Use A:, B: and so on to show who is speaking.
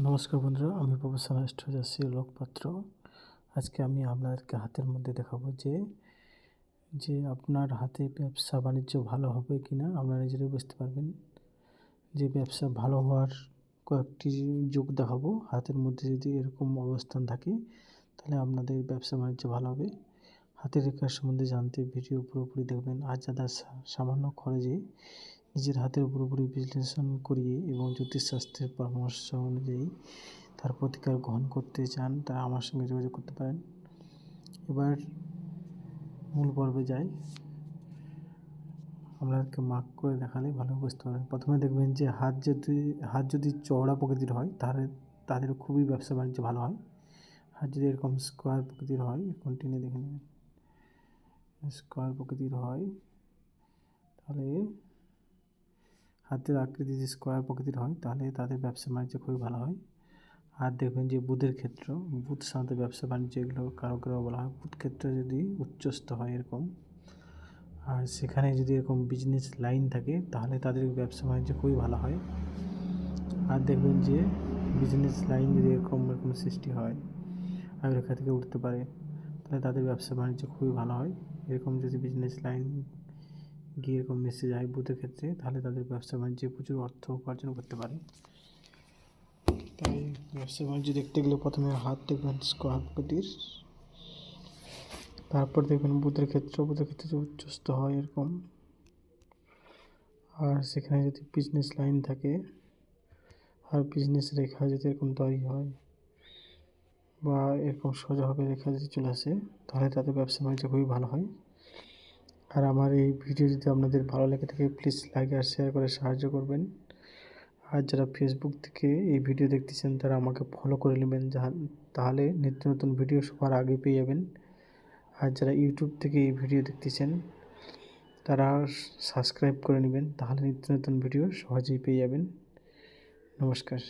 A: নমস্কার বন্ধুরা, আমি প্রফেসর অ্যাস্ট্রোজাসি লোকপাত্র। আজকে আমি আপনাদেরকে হাতের মধ্যে দেখাবো যে যে আপনার হাতে ব্যবসা বাণিজ্য ভালো হবে কি না আপনারা নিজেরাই বুঝতে পারবেন। যে ব্যবসা ভালো হওয়ার কয়েকটি যোগ দেখাবো, হাতের মধ্যে যদি এরকম অবস্থান থাকে, তাহলে আপনাদের ব্যবসা বাণিজ্য ভালো হবে। হাতের রেখার সম্বন্ধে জানতে ভিডিও পুরোপুরি দেখবেন। আর সা- সামান্য খরচে নিজের হাতের পুরোপুরি বিশ্লেষণ করিয়ে এবং জ্যোতিষশাস্ত্রের পরামর্শ অনুযায়ী তার প্রতিকার গ্রহণ করতে চান, তারা আমার সঙ্গে যোগাযোগ করতে পারেন। এবার মূল পর্বে যাই। আপনাদেরকে মার্ক করে দেখালে ভালো বুঝতে পারবেন। প্রথমে দেখবেন যে হাত যদি হাত যদি চওড়া প্রকৃতির হয়, তাহলে তাদের খুবই ব্যবসা বাণিজ্য ভালো হয়। হাত যদি এরকম স্কোয়ার প্রকৃতির হয় টেনে দেখে নেবেন। স্কোয়ার প্রকৃতির হয়, তাহলে হাতের আকৃতি যদি স্কোয়ার প্রকৃতির হয়, তাহলে তাদের ব্যবসা বাণিজ্য খুবই ভালো হয়। আর দেখবেন যে বুধের ক্ষেত্র, বুধ সাথে ব্যবসা বাণিজ্য এগুলো কারও কারও বলা হয়। বুধ ক্ষেত্র যদি উচ্চস্থ হয় এরকম, আর সেখানে যদি এরকম বিজনেস লাইন থাকে, তাহলে তাদের ব্যবসা বাণিজ্য খুবই ভালো হয়। আর দেখবেন যে বিজনেস লাইন যদি এরকম এরকম সৃষ্টি হয় আর রেখা থেকে উঠতে পারে, তাহলে তাদের ব্যবসা বাণিজ্য খুবই ভালো হয়। এরকম যদি বিজনেস লাইন গিয়ে এরকম মিশে যায় বুথের ক্ষেত্রে, তাহলে তাদের ব্যবসা বাণিজ্যে প্রচুর অর্থ উপার্জন করতে পারে। তাই ব্যবসা বাণিজ্য দেখতে গেলে প্রথমে হাত দেখবেন স্কোয়ার প্রকৃতির তারপর দেখবেন বুথের ক্ষেত্র বুথের ক্ষেত্রে যে উচ্চস্থ হয় এরকম। আর সেখানে যদি বিজনেস লাইন থাকে, আর বিজনেস রেখা যদি এরকম তৈরি হয়, বা এরকম সোজাভাবে রেখা যদি চলে আসে, তাহলে তাদের ব্যবসা বাণিজ্য খুবই ভালো হয়। আর আমার এই ভিডিও যদি আপনাদের ভালো লেগে থাকে প্লিজ লাইক আর শেয়ার করে সাহায্য করবেন। আর যারা ফেসবুক থেকে এই ভিডিও দেখতেছেন, তারা আমাকে ফলো করে নেবেন তাহলে নিত্য নতুন ভিডিও সবার আগে পেয়ে যাবেন। আর যারা ইউটিউব থেকে এই ভিডিও দেখতেছেন, তারা সাবস্ক্রাইব করে নেবেন, তাহলে নিত্য নতুন ভিডিও সহজেই পেয়ে যাবেন। নমস্কার।